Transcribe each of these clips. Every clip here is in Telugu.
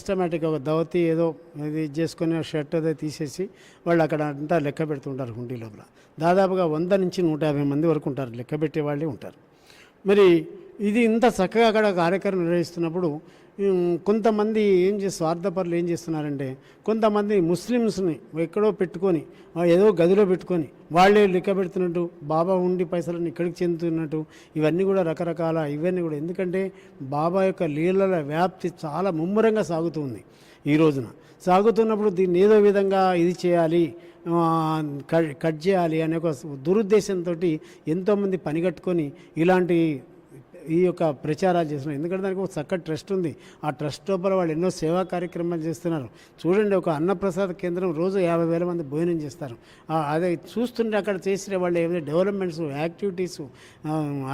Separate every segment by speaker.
Speaker 1: సిస్టమేటిక్ ఒక దవతి ఏదో ఇది చేసుకుని షర్ట్ అదే తీసేసి వాళ్ళు అక్కడ అంతా లెక్క పెడుతుంటారు హుండీ లోపల. దాదాపుగా వంద నుంచి నూట యాభై మంది వరకు ఉంటారు లెక్క పెట్టే వాళ్ళే ఉంటారు. మరి ఇది ఇంత చక్కగా అక్కడ కార్యక్రమం నిర్వహిస్తున్నప్పుడు కొంతమంది ఏం చేస్తారు స్వార్థపరులు ఏం చేస్తున్నారంటే కొంతమంది ముస్లిమ్స్ని ఎక్కడో పెట్టుకొని ఏదో గదిలో పెట్టుకొని వాళ్ళే లెక్క పెడుతున్నట్టు బాబా ఉండి పైసలను ఇక్కడికి చెందుతున్నట్టు ఇవన్నీ కూడా రకరకాల ఇవన్నీ కూడా. ఎందుకంటే బాబా యొక్క లీలల వ్యాప్తి చాలా ముమ్మరంగా సాగుతుంది ఈ రోజున. సాగుతున్నప్పుడు దీన్ని ఏదో విధంగా ఇది చేయాలి కట్ కట్ చేయాలి అనే ఒక దురుద్దేశంతో ఎంతోమంది పనిగట్టుకొని ఇలాంటి ఈ యొక్క ప్రచారాలు చేస్తున్నారు. ఎందుకంటే దానికి ఒక చక్కటి ట్రస్ట్ ఉంది. ఆ ట్రస్ట్ లోపల వాళ్ళు ఎన్నో సేవా కార్యక్రమాలు చేస్తున్నారు. చూడండి ఒక అన్నప్రసాద కేంద్రం రోజు యాభై వేల మంది భోజనం చేస్తారు. అదే చూస్తుంటే అక్కడ చేసిన వాళ్ళు ఏవైతే డెవలప్మెంట్స్ యాక్టివిటీస్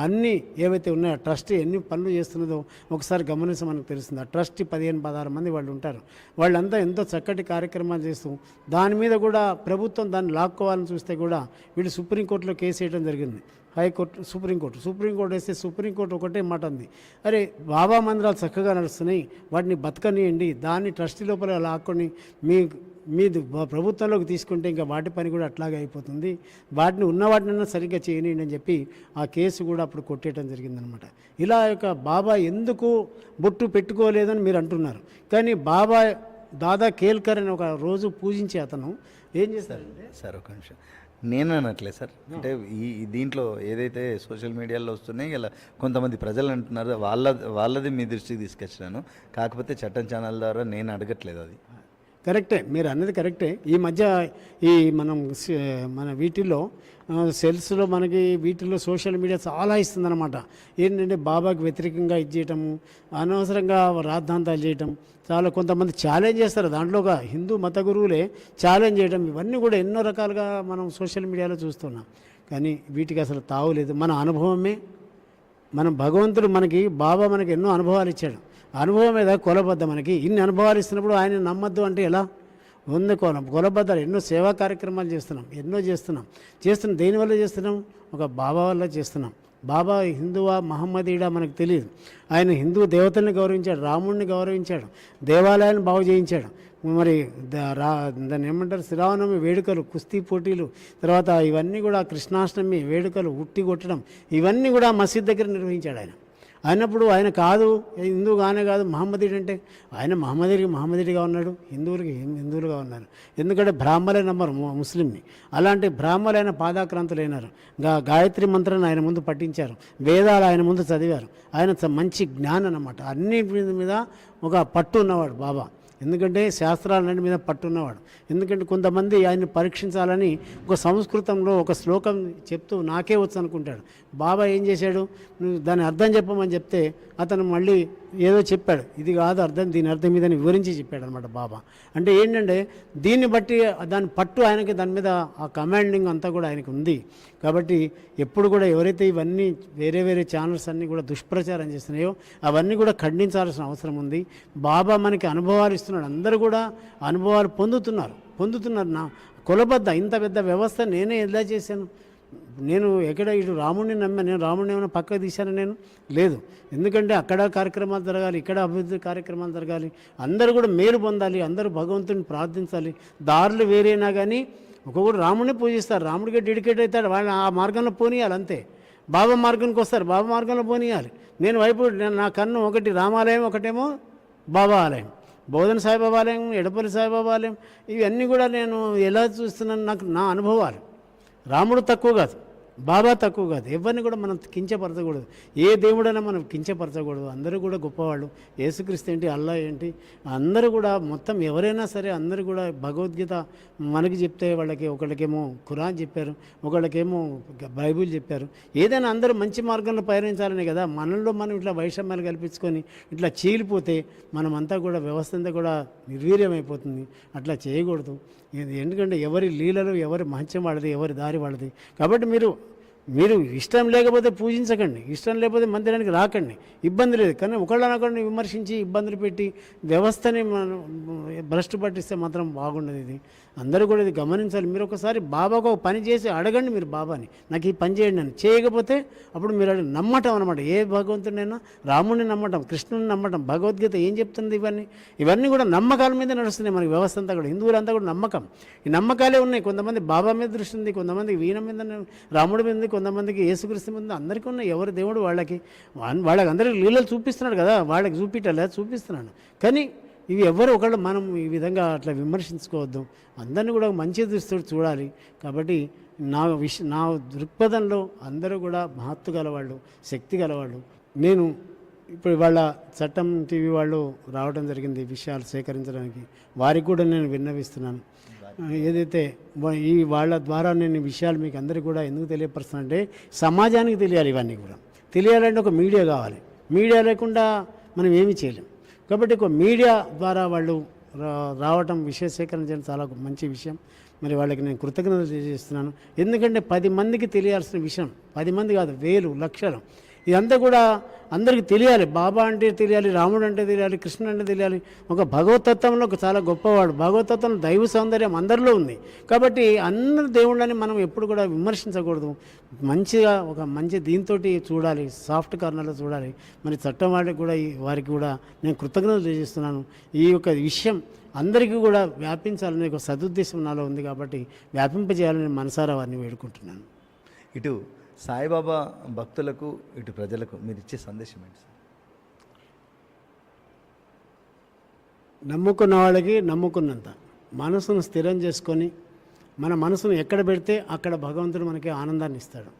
Speaker 1: అన్నీ ఏవైతే ఉన్నాయో ట్రస్ట్ ఎన్ని పనులు చేస్తున్నదో ఒకసారి గమనిస్తే మనకు తెలుస్తుంది. ఆ ట్రస్ట్ పదిహేను పదహారు మంది వాళ్ళు ఉంటారు. వాళ్ళంతా ఎంతో చక్కటి కార్యక్రమాలు చేస్తూ దాని మీద కూడా ప్రభుత్వం దాన్ని లాక్కోవాలని చూస్తే కూడా వీళ్ళు సుప్రీంకోర్టులో కేసు వేయడం జరిగింది. High court supreme court. Supreme court వేస్తే సుప్రీంకోర్టు ఒకటే మాట ఉంది అరే బాబా మందిరాలు చక్కగా నడుస్తున్నాయి వాటిని బతకనియండి దాన్ని ట్రస్టీ లోపల లాక్కొని మీ మీది ప్రభుత్వంలోకి తీసుకుంటే ఇంకా వాటి పని కూడా అట్లాగే అయిపోతుంది. వాటిని ఉన్న వాటినన్నా సరిగ్గా చేయనియండి అని చెప్పి ఆ కేసు కూడా అప్పుడు కొట్టేయడం జరిగిందనమాట. ఇలా యొక్క బాబా ఎందుకు బొట్టు పెట్టుకోలేదని మీరు అంటున్నారు. కానీ బాబా దాదా కేల్కర్ అని ఒక రోజు పూజించే అతను ఏం చేస్తారంటే
Speaker 2: సార్ ఒక నిమిషం. నేను అనట్లే సార్ అంటే ఈ ఈ దీంట్లో ఏదైతే సోషల్ మీడియాలో వస్తున్నాయి ఇలా కొంతమంది ప్రజలు అంటున్నారు వాళ్ళ వాళ్ళది మీ దృష్టికి తీసుకొచ్చినాను. కాకపోతే చట్టం ఛానల్ ద్వారా నేను అడగట్లేదు అది.
Speaker 1: కరెక్టే మీరు అన్నది కరెక్టే. ఈ మధ్య ఈ మనం మన వీటిల్లో సెల్స్లో మనకి వీటిల్లో సోషల్ మీడియా చాలా ఇస్తుందన్నమాట. ఏంటంటే బాబాకి వ్యతిరేకంగా ఇది చేయటము అనవసరంగా రాద్ధాంతాలు చేయటం చాలా కొంతమంది ఛాలెంజ్ చేస్తారు. దాంట్లో ఒక హిందూ మత గురువులే ఛాలెంజ్ చేయడం ఇవన్నీ కూడా ఎన్నో రకాలుగా మనం సోషల్ మీడియాలో చూస్తున్నాం. కానీ వీటికి అసలు తావులేదు మన అనుభవమే మనం భగవంతుడు మనకి బాబా మనకి ఎన్నో అనుభవాలు ఇచ్చాడు. అనుభవం మీద కొలబద్ద మనకి. ఇన్ని అనుభవాలు ఇస్తున్నప్పుడు ఆయన నమ్మద్దు అంటే ఎలా? ఉంది కోలం. కొలబద్దాలు ఎన్నో సేవా కార్యక్రమాలు చేస్తున్నాం. ఎన్నో చేస్తున్నాం. చేస్తున్నాం దేనివల్ల చేస్తున్నాం? ఒక బాబా వల్ల చేస్తున్నాం. బాబా హిందువా మహమ్మదీడా మనకు తెలియదు. ఆయన హిందూ దేవతల్ని గౌరవించాడు రాముడిని గౌరవించాడు దేవాలయాన్ని బాగు చేయించాడు. మరి ద- రా దాన్ని ఏమంటారు? శ్రీరామనవమి వేడుకలు కుస్తీ పోటీలు తర్వాత ఇవన్నీ కూడా కృష్ణాష్టమి వేడుకలు ఉట్టి కొట్టడం ఇవన్నీ కూడా మసీద్ దగ్గర నిర్వహించాడు ఆయన. అయినప్పుడు ఆయన కాదు హిందూ కానే కాదు మహమ్మదీడు అంటే ఆయన మహమ్మదీడికి మహమ్మదీడిగా ఉన్నాడు హిందువులకి హిందువులుగా ఉన్నారు. ఎందుకంటే బ్రాహ్మలే నమ్మరు ముస్లింని. అలాంటి బ్రాహ్మలైన పాదాక్రాంతులైనారు గా గాయత్రి మంత్రాన్ని ఆయన ముందు పఠించారు. వేదాలు ఆయన ముందు చదివారు. ఆయన మంచి జ్ఞానం అన్నమాట అన్ని మీద ఒక పట్టు ఉన్నవాడు బాబా. ఎందుకంటే శాస్త్రాలన్నిటి మీద పట్టున్నవాడు. ఎందుకంటే కొంతమంది ఆయన్ని పరీక్షించాలని ఒక సంస్కృతంలో ఒక శ్లోకం చెప్తూ నాకే వచ్చు అనుకుంటాడు బాబా ఏం చేశాడు? నువ్వు దాని అర్థం చెప్పమని చెప్తే అతను మళ్ళీ ఏదో చెప్పాడు. ఇది కాదు అర్థం దీని అర్థం ఇదని వివరించి చెప్పాడు అనమాట బాబా. అంటే ఏంటంటే దీన్ని బట్టి దాని పట్టు ఆయనకి దాని మీద ఆ కమాండింగ్ అంతా కూడా ఆయనకు ఉంది. కాబట్టి ఎప్పుడు కూడా ఎవరైతే ఇవన్నీ వేరే వేరే ఛానల్స్ అన్నీ కూడా దుష్ప్రచారం చేస్తున్నాయో అవన్నీ కూడా ఖండించాల్సిన అవసరం ఉంది. బాబా మనకి అనుభవాలు ఇస్తున్నాడు. అందరూ కూడా అనుభవాలు పొందుతున్నారు. పొందుతున్నారు నా కులబద్ద ఇంత పెద్ద వ్యవస్థ నేనే ఎలా చేశాను? నేను ఎక్కడ ఇటు రాముడిని నమ్మా నేను రాముడిని ఏమైనా పక్కకు తీశాను నేను? లేదు. ఎందుకంటే అక్కడ కార్యక్రమాలు జరగాలి ఇక్కడ అభివృద్ధి కార్యక్రమాలు జరగాలి అందరూ కూడా మేలు పొందాలి అందరూ భగవంతుని ప్రార్థించాలి. దారులు వేరేనా కానీ ఒక్కొక్కరు రాముడిని పూజిస్తారు రాముడికి డెడికేట్ అవుతాడు వాళ్ళని ఆ మార్గంలో పోనీయాలి అంతే. బాబా మార్గానికి వస్తారు బాబా మార్గంలో పోనీయాలి. నేను వైపు నేను నా కన్ను ఒకటి రామాలయం ఒకటేమో బాబా ఆలయం. బోధన సాయిబాబా ఆలయం ఎడపల్లి సాయిబాబా ఆలయం ఇవన్నీ కూడా నేను ఎలా చూస్తున్నాను నాకు నా అనుభవాలు. రాముడు తక్కువ కాదు. బాబా తక్కువ కాదు. ఎవరిని కూడా మనం కించపరచకూడదు. ఏ దేవుడైనా మనం కించపరచకూడదు. అందరూ కూడా గొప్పవాళ్ళు. యేసుక్రీస్తు ఏంటి అల్లా ఏంటి? అందరూ కూడా మొత్తం ఎవరైనా సరే అందరూ కూడా భగవద్గీత మనకి చెప్తే వాళ్ళకి ఒకళ్ళకేమో ఖురాన్ చెప్పారు ఒకళ్ళకేమో బైబిల్ చెప్పారు. ఏదైనా అందరూ మంచి మార్గంలో పయనించాలనే కదా. మనలో మనం ఇట్లా వైషమ్యాలు కల్పించుకొని ఇట్లా చీలిపోతే మనమంతా కూడా వ్యవస్థ అంతా కూడా నిర్వీర్యమైపోతుంది. అట్లా చేయకూడదు. ఇది ఎందుకంటే ఎవరి లీలలు ఎవరి మహత్యం వాళ్ళది ఎవరి దారి వాళ్ళది. కాబట్టి మీరు మీరు ఇష్టం లేకపోతే పూజించకండి ఇష్టం లేకపోతే మందిరానికి రాకండి ఇబ్బంది లేదు. కానీ ఒకళ్ళనొకరిని విమర్శించి ఇబ్బందులు పెట్టి వ్యవస్థని మనం భ్రష్టు పట్టిస్తే మాత్రం బాగుండదు ఇది. అందరూ కూడా ఇది గమనించాలి. మీరు ఒకసారి బాబాకు ఒక పని చేసి అడగండి మీరు బాబాని. నాకు ఈ పని చేయండి అని. చేయకపోతే అప్పుడు మీరు అడిగి నమ్మటం అనమాట ఏ భగవంతుడైనా రాముడిని నమ్మటం కృష్ణుని నమ్మటం భగవద్గీత ఏం చెప్తుంది ఇవన్నీ? ఇవన్నీ కూడా నమ్మకాల మీద నడుస్తున్నాయి మనకి వ్యవస్థ అంతా కూడా. హిందువులంతా కూడా నమ్మకం. ఈ నమ్మకాలే ఉన్నాయి. కొంతమంది బాబా మీద దృష్టి ఉంది కొంతమంది వీణ మీద రాముడి మీద కొంతమందికి యేసుక్రీస్తు ముందు అందరికీ ఉన్న ఎవరి దేవుడు వాళ్ళకి? వాళ్ళకి అందరికీ లీలలు చూపిస్తున్నాడు కదా. వాళ్ళకి చూపించలే చూపిస్తున్నాడు. కానీ ఇవి ఎవరు ఒకళ్ళు మనం ఈ విధంగా అట్లా విమర్శించుకోవద్దు. అందరినీ కూడా మంచి దృష్టితో చూడాలి. కాబట్టి నా విష నా దృక్పథంలో అందరూ కూడా మహత్తు గలవాళ్ళు శక్తి గలవాళ్ళు. నేను ఇప్పుడు వాళ్ళ చట్టం టీవీ వాళ్ళు రావడం జరిగింది విషయాలు సేకరించడానికి. వారికి కూడా నేను విన్నవిస్తున్నాను. ఏదైతే ఈ వాళ్ళ ద్వారా నేను విషయాలు మీకు అందరికీ కూడా ఎందుకు తెలియపరుస్తానంటే సమాజానికి తెలియాలి ఇవన్నీ కూడా. తెలియాలంటే ఒక మీడియా కావాలి. మీడియా లేకుండా మనం ఏమీ చేయలేం. కాబట్టి ఒక మీడియా ద్వారా వాళ్ళు రావటం విషయ సేకరణ చేయడం చాలా మంచి విషయం. మరి వాళ్ళకి నేను కృతజ్ఞతలు తెలియజేస్తున్నాను. ఎందుకంటే పది మందికి తెలియాల్సిన విషయం పది మంది కాదు వేలు లక్షలు. ఇదంతా కూడా అందరికీ తెలియాలి. బాబా అంటే తెలియాలి రాముడు అంటే తెలియాలి కృష్ణుడు అంటే తెలియాలి. ఒక భగవతత్వంలో ఒక చాలా గొప్పవాడు. భగవతత్వం దైవ సౌందర్యం అందరిలో ఉంది. కాబట్టి అందరి దేవుళ్ళని మనం ఎప్పుడు కూడా విమర్శించకూడదు. మంచిగా ఒక మంచి దీంతో చూడాలి సాఫ్ట్ కార్నర్లో చూడాలి. మరి చట్టం వాడికి కూడా ఈ- వారికి కూడా నేను కృతజ్ఞతలు తెలియజేస్తున్నాను. ఈ యొక్క విషయం అందరికీ కూడా వ్యాపించాలనే ఒక సదుద్దేశం నాలో ఉంది కాబట్టి వ్యాపింపజేయాలని మనసారా వారిని వేడుకుంటున్నాను.
Speaker 2: ఇటు సాయిబాబా భక్తులకు ఇటు ప్రజలకు మీరు ఇచ్చే సందేశం ఏంటి సార్?
Speaker 1: నమ్ముకున్న వాళ్ళకి నమ్ముకున్నంత. మనసును స్థిరం చేసుకొని మన మనసును ఎక్కడ పెడితే అక్కడ భగవంతుడు మనకి ఆనందాన్ని ఇస్తాడు.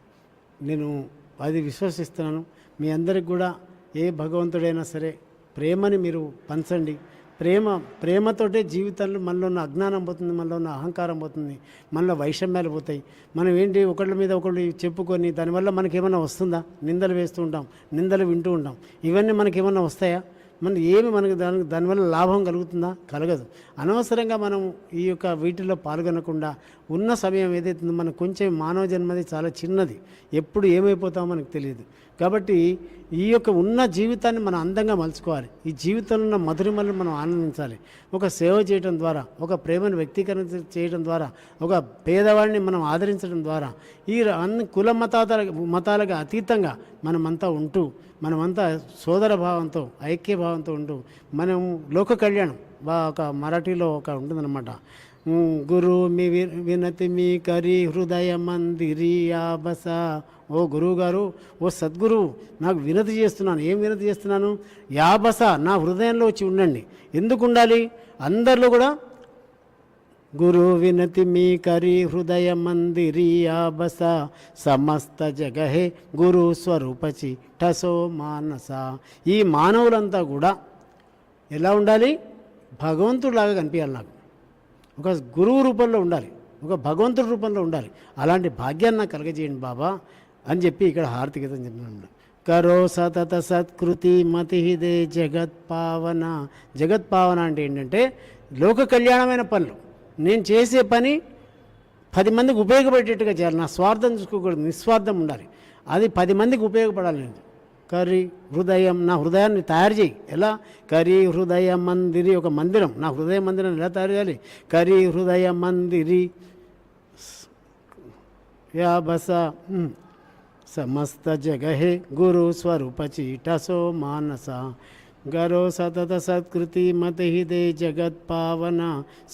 Speaker 1: నేను అది విశ్వసిస్తున్నాను. మీ అందరికి కూడా ఏ భగవంతుడైనా సరే ప్రేమని మీరు పంచండి. ప్రేమ ప్రేమతోటే జీవితంలో మనలో ఉన్న అజ్ఞానం పోతుంది మనలో ఉన్న అహంకారం పోతుంది మనలో వైషమ్యాలు పోతాయి. మనం ఏంటి ఒకళ్ళ మీద ఒకళ్ళు చెప్పుకొని దానివల్ల మనకి ఏమైనా వస్తుందా? నిందలు వేస్తూ ఉంటాం నిందలు వింటూ ఉంటాం. ఇవన్నీ మనకి ఏమైనా వస్తాయా? మన ఏమి మనకు దాని దానివల్ల లాభం కలుగుతుందా? కలగదు. అనవసరంగా మనం ఈ యొక్క వీటిలో పాల్గొనకుండా ఉన్న సమయం ఏదైతే మనం కొంచెం మానవ జన్మది చాలా చిన్నది. ఎప్పుడు ఏమైపోతామో మనకు తెలియదు. కాబట్టి ఈ యొక్క ఉన్న జీవితాన్ని మనం అందంగా మలుచుకోవాలి. ఈ జీవితంలో ఉన్న మధురిమలను మనం ఆనందించాలి. ఒక సేవ చేయడం ద్వారా ఒక ప్రేమను వ్యక్తీకరణ చేయడం ద్వారా ఒక పేదవాడిని మనం ఆదరించడం ద్వారా ఈ అన్ని కుల మతాల మతాలకు అతీతంగా మనమంతా ఉంటూ మనమంతా సోదర భావంతో ఐక్య భావంతో ఉంటూ మనం లోక కళ్యాణం. బా ఒక మరాఠీలో ఒక ఉంటుందన్నమాట. గురు మీ వి- వినతి మీ కరి హృదయ మందిరి బస ఓ గురువు గారు ఓ సద్గురు నాకు వినతి చేస్తున్నాను. ఏం వినతి చేస్తున్నాను? యాబస నా హృదయంలో వచ్చి ఉండండి. ఎందుకు ఉండాలి? అందరిలో కూడా గురు వినతి మీ కరి హృదయ మందిరి బస సమస్త జగహే గురు స్వరూపచి ఠసో మానస. ఈ మానవులంతా కూడా ఎలా ఉండాలి? భగవంతుడిలాగా కనిపించాలి నాకు. ఒక గురువు రూపంలో ఉండాలి. ఒక భగవంతుడి రూపంలో ఉండాలి. అలాంటి భాగ్యాన్ని నాకు కలగజేయండి బాబా అని చెప్పి ఇక్కడ హారతి గీతం చెప్తున్నాడు. కరో సతత సత్కృతి మతిహిదే జగత్పావన. జగత్పావన అంటే ఏంటంటే లోక కళ్యాణమైన పనులు. నేను చేసే పని పది మందికి ఉపయోగపడేట్టుగా చేయాలి. నా స్వార్థం చూసుకోకూడదు నిస్వార్థం ఉండాలి. అది పది మందికి ఉపయోగపడాలి నేను. హృదయం నా హృదయాన్ని తయారు చేయి. ఎలా? కర్రీ హృదయ మందిరి ఒక మందిరం. నా హృదయ మందిరం ఎలా తయారు చేయాలి? కర్రీ హృదయ మందిరి యా బస సమస్త జగహే గురు స్వరూప చీటసో మానస గరో సతత సత్కృతి మతహిదే జగత్ పావన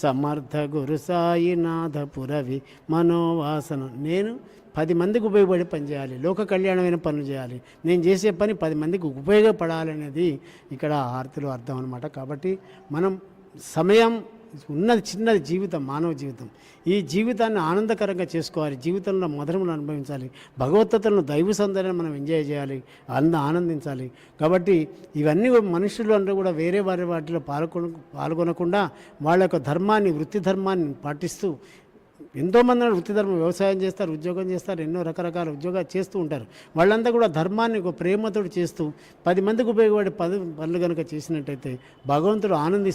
Speaker 1: సమర్థ గురు సాయినాథ పురవి మనోవాసన. నేను పది మందికి ఉపయోగపడే పని చేయాలి. లోక కళ్యాణమైన పనులు చేయాలి. నేను చేసే పని పది మందికి ఉపయోగపడాలనేది ఇక్కడ ఆర్తిలో అర్థం అనమాట కాబట్టి మనం సమయం ఉన్నది చిన్నది జీవితం మానవ జీవితం. ఈ జీవితాన్ని ఆనందకరంగా చేసుకోవాలి. జీవితంలో మధురములు అనుభవించాలి. భగవద్గీతలను దైవ సౌందర్యాన్ని మనం ఎంజాయ్ చేయాలి. అంద ఆనందించాలి. కాబట్టి ఇవన్నీ మనుషులు అందరూ కూడా వేరే వారి వాటిలో పాల్గొన పాల్గొనకుండా వాళ్ళ యొక్క ధర్మాన్ని వృత్తి ధర్మాన్ని పాటిస్తూ ఎంతోమంది వృత్తి ధర్మం వ్యవసాయం చేస్తారు ఉద్యోగం చేస్తారు ఎన్నో రకరకాల ఉద్యోగాలు చేస్తూ ఉంటారు. వాళ్ళంతా కూడా ధర్మాన్ని ఒక ప్రేమతో చేస్తూ పది మందికి ఉపయోగపడే పది పనులు కనుక చేసినట్టయితే భగవంతుడు ఆనందిస్తూ